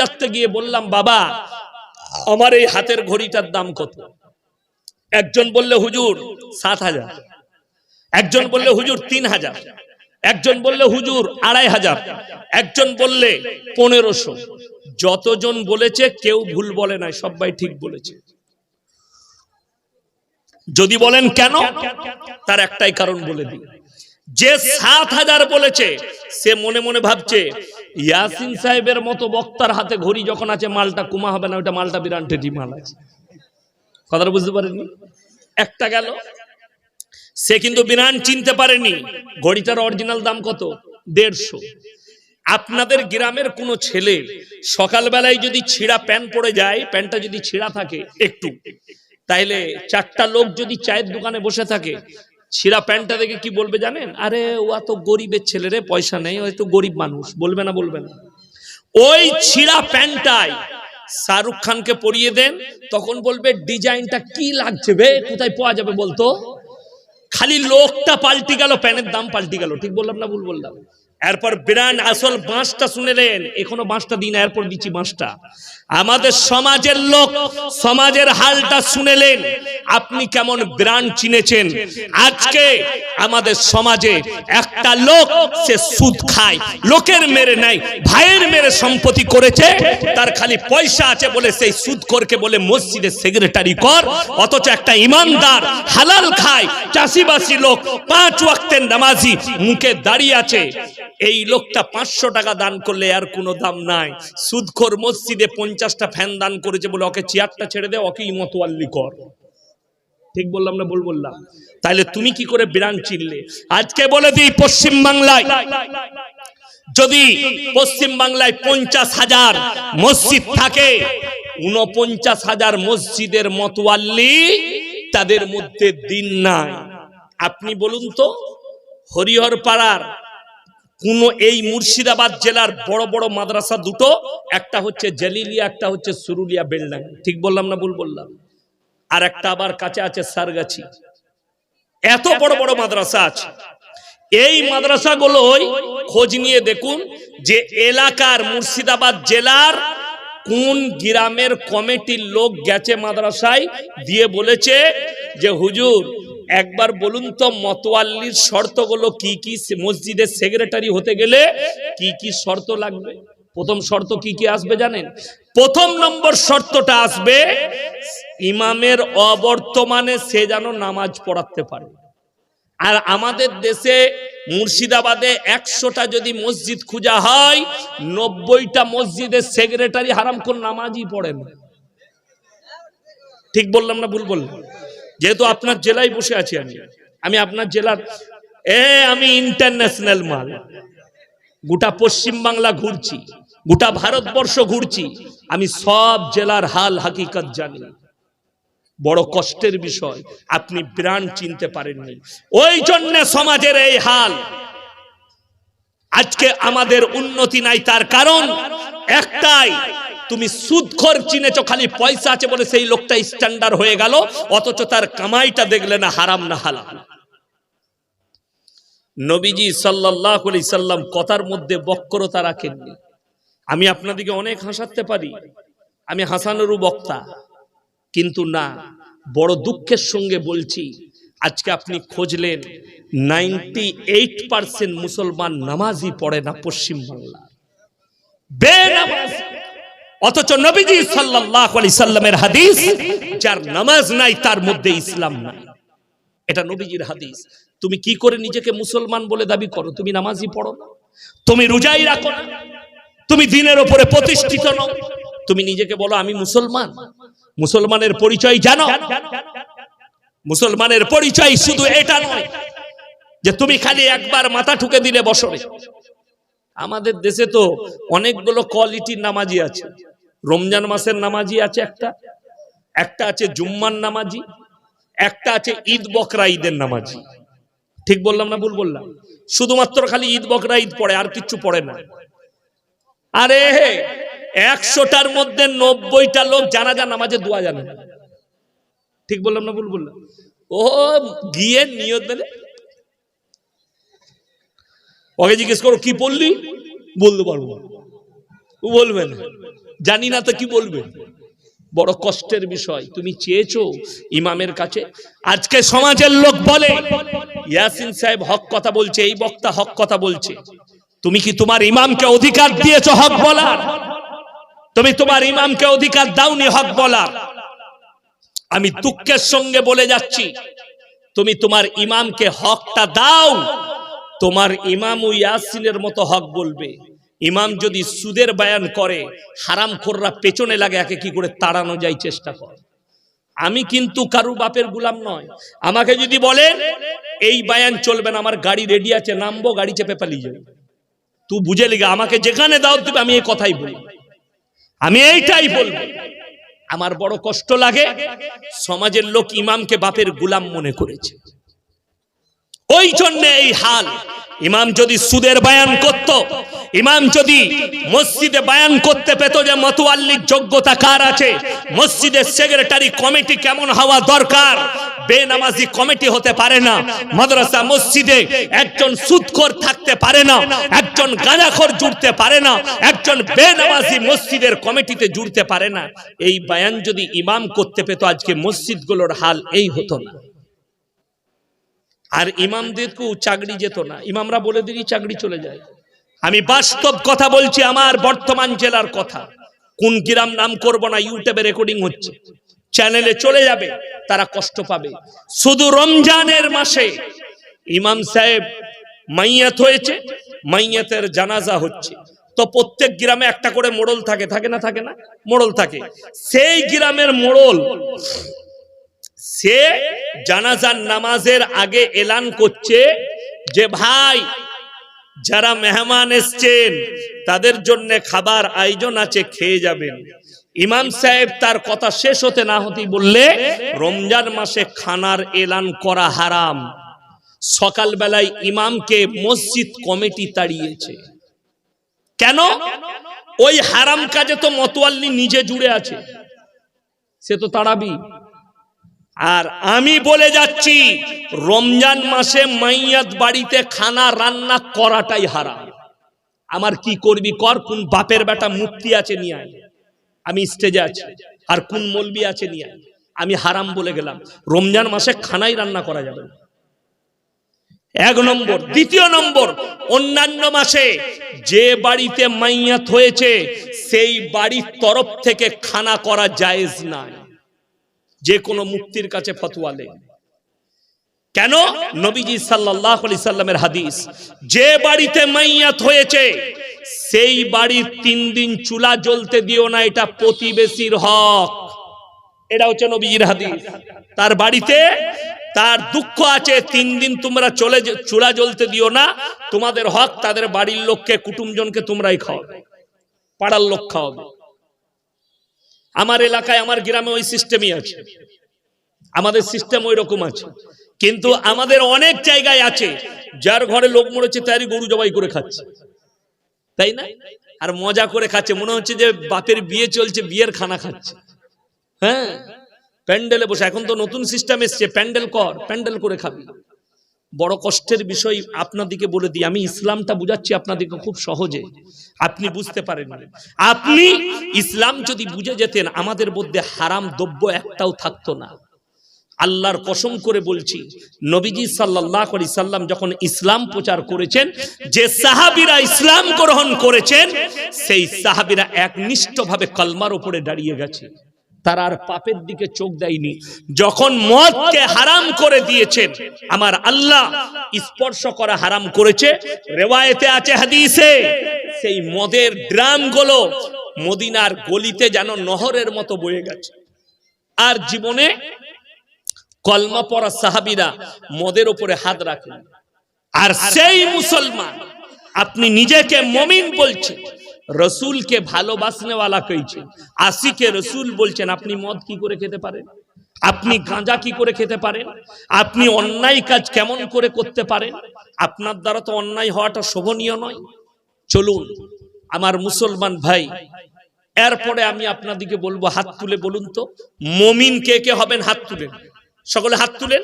ডাকতে গিয়ে বললাম, বাবা, আমার এই হাতের ঘড়িটার দাম কত? একজন বললে, হুজুর, সাত হাজার। একজন বললে, হুজুর, তিন হাজার। একজন বললে, হুজুর, আড়াই হাজার। একজন বললে, পনেরোশো। যতজন বলেছে, কেউ ভুল বলে নাই, সবাই ঠিক বলেছে। যদি বলেন কেন, তার একটাই কারণ বলে দিই। যে সাত হাজার বলেছে, সে মনে মনে ভাবছে, ইয়াসিন সাহেবের মতো বক্তার হাতে ঘড়ি যখন আছে, মালটা কুমা হবে না ওটা মালটা বিরান টেটি মাল আছে। কথাটা বুঝতে পারেননি? একটা গেল। সে কিন্তু বিরান চিনতে পারেনি, ঘড়িটার অরিজিনাল দাম কত? দেড়শো। আপনাদের গ্রামের কোনো ছেলে সকালবেলায় যদি ছিঁড়া প্যান্ট পরে যায়, প্যান্টটা যদি ছিঁড়া থাকে একটু, তাইলে চারটা লোক যদি চায়ের দোকানে বসে থাকে ছিঁড়া প্যান্টটা দেখে কি বলবে জানেন? আরে ও তো গরিবের ছেলে রে, পয়সা নেই ওই তো গরিব মানুষ। বলবে না বলবে না। ওই ছিঁড়া প্যান্টটাই শাহরুখ খানকে পরিয়ে দেন, তখন বলবে, ডিজাইনটা কি লাগছে বে, কোথায় পাওয়া যাবে বলতো? খালি লোকটা পাল্টি গেল, প্যানের দাম পাল্টি গেল। ঠিক বললাম না, ভুল বললাম? এরপর বিরান আসল বাঁশটা শুনেলেন এখনও বাঁশটা দিন এরপর দিচ্ছি বাঁশটা। আমাদের সমাজের লোক, সমাজের হালটা শুনেলেন আপনি কেমন ব্রান্ড চিনেছেন? আজকে আমাদের সমাজে একটা লোক, সে সুদ খায়। লোকের মেরে নেয় ভাইয়ের মেরে সম্পত্তি করেছে। তার খালি পয়সা আছে বলে সেই সুদ করকে বলে মসজিদের সেক্রেটারি কর। অথচ একটা ইমানদার হালাল খায়। চাষিবাসী লোক, পাঁচ ওয়াক্তের নামাজি মুখে দাঁড়িয়ে আছে। এই লোকটা পাঁচশো টাকা দান করলে আর কোনো দাম নাই। সুদখোর মসজিদে পঞ্চাশটা ফ্যান দান করেছে বলে ওকে চেয়ারটা ছেড়ে দে ওকে ইমতোয়াল্লি কর। ঠিক বললাম না বল বললাম? তাহলে তুমি কি করে বিরান চিনলে? আজকে বলে দিই পশ্চিম বাংলায়, যদি পশ্চিম বাংলায় পঞ্চাশ হাজার মসজিদ থাকে উনপঞ্চাশ হাজার মসজিদের মতোয়াল্লি তাদের মধ্যে দিন নাই। আপনি বলুন তো, হরিহর পাড়ার কোন এই মুর্শিদাবাদ জেলার বড় বড় মাদ্রাসা দুটো, একটা হচ্ছে জলিলিয়া, একটা হচ্ছে সুরুলিয়া বেলডাং ঠিক বললাম না ভুল বললাম? আর একটা আবার কাছে আছে সারগাছি। এত বড় বড় মাদ্রাসা আছে। এই মাদ্রাসাগুলোই খোঁজ নিয়ে দেখুন যে এলাকার মুর্শিদাবাদ জেলার কোন গ্রামের কমিটির লোক গেছে মাদ্রাসায় দিয়ে বলেছে যে, হুজুর একবার বলুন তো মতোয়াল্লির শর্তগুলো কি কি? মসজিদের সেক্রেটারি হতে গেলে কি কি শর্ত লাগবে? প্রথম শর্ত কি কি আসবে জানেন? প্রথম নম্বর শর্তটা আসবে, ইমামের অবর্তমানে সে যেন নামাজ পড়াতে পারে। আর আমাদের দেশে মুর্শিদাবাদে একশোটা যদি মসজিদ খুঁজা হয়, নব্বইটা মসজিদের সেক্রেটারি হারাম কোন নামাজই পড়েন। ঠিক বললাম না ভুল বললাম? যেহেতু আপনার জেলায় বসে আছি আমি। আমি আপনার জেলার এ, আমি ইন্টারন্যাশনাল মাল। গোটা পশ্চিম বাংলা ঘুরছি, গোটা ভারতবর্ষ ঘুরছি। আমি সব জেলার হাল হাকিকত জানি। বড় কষ্টের বিষয়, আপনি ব্রান্ড চিনতে পারেননি। ওই জন্য সমাজের এই হাল। আজকে আমাদের উন্নতি নাই, তার কারণ একটাই, তুমি সুদখোর চিনেছো, খালি পয়সা আছে বলে সেই লোকটা স্ট্যান্ডার্ড হয়ে গেল, অথচ তার কামাইটা দেখলে না হারাম না হালাল। নবীজি সাল্লাহ সাল্লাম কথার মধ্যে বক্রতা রাখেননি। আমি আপনাদিকে অনেক হাসাতে পারি, আমি হাসানেরও বক্তা, কিন্তু না, বড় দুঃখের সঙ্গে বলছি, আজকে আপনি খুঁজলেন নাইনটি এইট পার্সেন্ট মুসলমান নামাজই পড়ে না পশ্চিম বাংলা অথচ নবীজি সাল্লাল্লাহু আলাইহি সাল্লামের হাদিস, যার নামাজ নাই, তার মধ্যে ইসলাম নাই। এটা নবীজির হাদিস। তুমি কি করে নিজেকে মুসলমান বলে দাবি করো? তুমি নামাজই পড়ো না? তুমি রোজাই রাখো না? তুমি দিনের ওপরে প্রতিষ্ঠিত নও? তুমি নিজেকে বলো, আমি মুসলমান। মুসলমানের পরিচয় জানো? মুসলমানের পরিচয় শুধু এটা নয় যে তুমি খালি একবার মাথা ঠুকে দিলে বসরে। আমাদের দেশে তো অনেকগুলো কোয়ালিটির নামাজি আছে। রমজান মাসের নামাজি আছে একটা একটা আছে জুম্মার নামাজি, একটা আছে ঈদ বকরা ঈদের নামাজি। ঠিক বললাম না ভুল বললাম? শুধুমাত্র খালি ঈদ বকরা ঈদ পড়ে, আর কিচ্ছু পড়ে না। আরে একশোটার মধ্যে নব্বইটা লোক জানাজা নামাজে দোয়া জানে। ঠিক বললাম না ভুল বললাম? ও গিয়ে নিয়ত ওকে জিজ্ঞেস করো, কি পড়লি বলতে পারব না। ও বলবে জানি না তো কি বলবে। বড় কষ্টের বিষয়। তুমি চেয়েছো ইমামের কাছে। আজকে সমাজের লোক বলে, ইয়াসিন সাহেব হক কথা বলছে, এই বক্তা হক কথা বলছে। তুমি কি তোমার ইমামকে অধিকার দিয়েছ হক বলার? তুমি তোমার ইমামকে অধিকার দাওনি হক বলার? আমি দুঃখের সঙ্গে বলে যাচ্ছি, তুমি তোমার ইমামকে হকটা দাও। তোমার ইমাম ইয়াসিনের মতো হক বলবে। ইমাম যদি সুদের বায়ান করে হারাম খোররা পেছনে লাগে, একে কি করে তাড়ানো যায় চেষ্টা কর? আমি কিন্তু কারু বাপের গুলাম নয়। আমাকে যদি বলেন এই বায়ান চলবে না, আমার গাড়ি রেডি আছে, নামবো, গাড়ি চেপে পালিয়ে যাবে। তুই বুঝে লিগে, আমাকে যেখানে দাও দিবে আমি এই কথাই বলি। আমি এইটাই বলব। আমার বড় কষ্ট লাগে, সমাজের লোক ইমামকে বাপের গুলাম মনে করেছে। ওই জন্য এই হাল। ইমাম যদি সুদের বায়ান করত, ইমাম যদি মসজিদে বায়ান করতে পেত যে মতোয়াল্লির যোগ্যতা কার আছে, মসজিদের সেক্রেটারি কমিটি কেমন হওয়া দরকার? বেনামাজি কমিটি হতে পারে না, মাদ্রাসা মসজিদে একজন সুদখোর থাকতে পারে না, একজন গাঁজাখোর জুড়তে পারে না, একজন বেনামাজি মসজিদের কমিটিতে জুড়তে পারে না। এই বায়ান যদি ইমাম করতে পেত, আজকে মসজিদগুলোর হাল এই হতো না। আর ইমামদেরকেও চাকরি যেত না। ইমামরা বলে দিলি চাকরি চলে যায়। আমি বাস্তব কথা বলছি আমার বর্তমান জেলার কথা। কোন গ্রাম নাম করব না ইউটিউবে রেকর্ডিং হচ্ছে। চ্যানেলে চলে যাবে তারা কষ্ট পাবে। শুধু রমজানের মাসে ইমাম সাহেব মাইয়াত হয়েছে মাইয়াতের জানাজা হচ্ছে। তো প্রত্যেক গ্রামে একটা করে মোড়ল থাকে থাকে না থাকে না? মোড়ল থাকে। সেই গ্রামের মোড়ল সে জানাজার নামাজের আগে এলান করছে যে, ভাই, যারা মেহমান এসছেন, তাদের জন্য খাবার আয়োজন আছে, খেয়ে যাবেন। ইমাম সাহেব তার কথা শেষ হতে না হতেই বললে, রমজান মাসে খানার এলান করা হারাম। সকালবেলায় ইমামকে মসজিদ কমিটি তাড়িয়েছে। কেন? ওই হারাম কাজে তো মতোয়াল্লি নিজে জুড়ে আছে। সে তো তাড়াবি আর আমি বলে যাচ্ছি, রমজান মাসে মাইয়াত বাড়িতে খানা রান্না করাটাই হারাম। আমার কি করবি কর? কোন বাপের বেটা মুক্তি আছে নিয়ে আমি স্টেজে আছি। আর কোন মলবি আছে নিয়ে আয়। আমি হারাম বলে গেলাম। রমজান মাসে খানাই রান্না করা যাবে এক নম্বর। দ্বিতীয় নম্বর। অন্যান্য মাসে যে বাড়িতে মাইয়াত হয়েছে, সেই বাড়ির তরফ থেকে খানা করা জায়েজ নাই। যে কোনো মুক্তির কাছে ফতোয়া লেন কেন? নবীজি সাল্লাহ আলি সাল্লামের হাদিস, যে বাড়িতে মাইয়াত হয়েছে, সেই বাড়ির তিন দিন চুলা জ্বলতে দিও না, এটা প্রতিবেশীর হক। এটা হচ্ছে নবীজির হাদিস। তার বাড়িতে তার দুঃখ আছে, তিন দিন তোমরা চলে চুলা জ্বলতে দিও না, তোমাদের হক, তাদের বাড়ির লোককে, কুটুমজনকে তোমরাই খাওয়াবে। পাড়ার লোক খাওয়াবে। আমার এলাকায়, আমার গ্রামে ওই সিস্টেমই আছে। আমাদের সিস্টেম ওই রকম আছে। কিন্তু আমাদের অনেক জায়গায় আছে, যার ঘরে লোক মরেছে, তারই গরু জবাই করে খাচ্ছে। তাই না? আর মজা করে খাচ্ছে। মনে হচ্ছে যে বাপের বিয়ে চলছে, বিয়ের খানা খাচ্ছে। হ্যাঁ? প্যান্ডেলে বসে। এখন তো নতুন সিস্টেম এসছে। প্যান্ডেল কর, প্যান্ডেল করে খাবি। বড় কষ্টের বিষয় আপনাদিকে বলে দিই। আমি ইসলামটা বুঝাচ্ছি আপনাদেরকে খুব সহজে। আপনি বুঝতে পারেন আপনি ইসলাম যদি বুঝে যেতেন, আমাদের মধ্যে হারাম দ্রব্য একটাও থাকতো না। আল্লাহর কসম করে বলছি, নবীজি সাল্লাহ আলি সাল্লাম যখন ইসলাম প্রচার করেছেন, যে সাহাবিরা ইসলাম গ্রহণ করেছেন, সেই সাহাবিরা একনিষ্ঠভাবে কলমার উপরে দাঁড়িয়ে গেছে। তারা আর পাপের দিকে চোখ দেয়নি। যখন মদকে হারাম করে দিয়েছেন, আমার আল্লাহ স্পর্শ করা হারাম করেছে। রেওয়ায়েতে আছে হাদিসে, সেই মদের ড্রামগুলো মদিনার গলিতে যেন নহরের মতো বয়ে গেছে। আর জীবনে কলমা পড়া সাহাবিরা মদের উপরে হাত রাখেন। আর সেই মুসলমান, আপনি নিজেকে মমিন বলছেন রসুলকে ভালোবাসনেওয়ালা কইছেন আশিকে রসুল বলছেন, আপনি মদ কি করে খেতে পারেন? আপনি গাঁজা কি করে খেতে পারেন? আপনি অন্যায় কাজ কেমন করে করতে পারেন? আপনার দ্বারা তো অন্যায় হওয়াটা শোভনীয় নয়। চলুন, আমার মুসলমান ভাই, এরপরে আমি আপনাদিকে বলব, হাত তুলে বলুন তো, মমিন কে কে হবেন হাত তুলেন সকলে হাত তুলেন?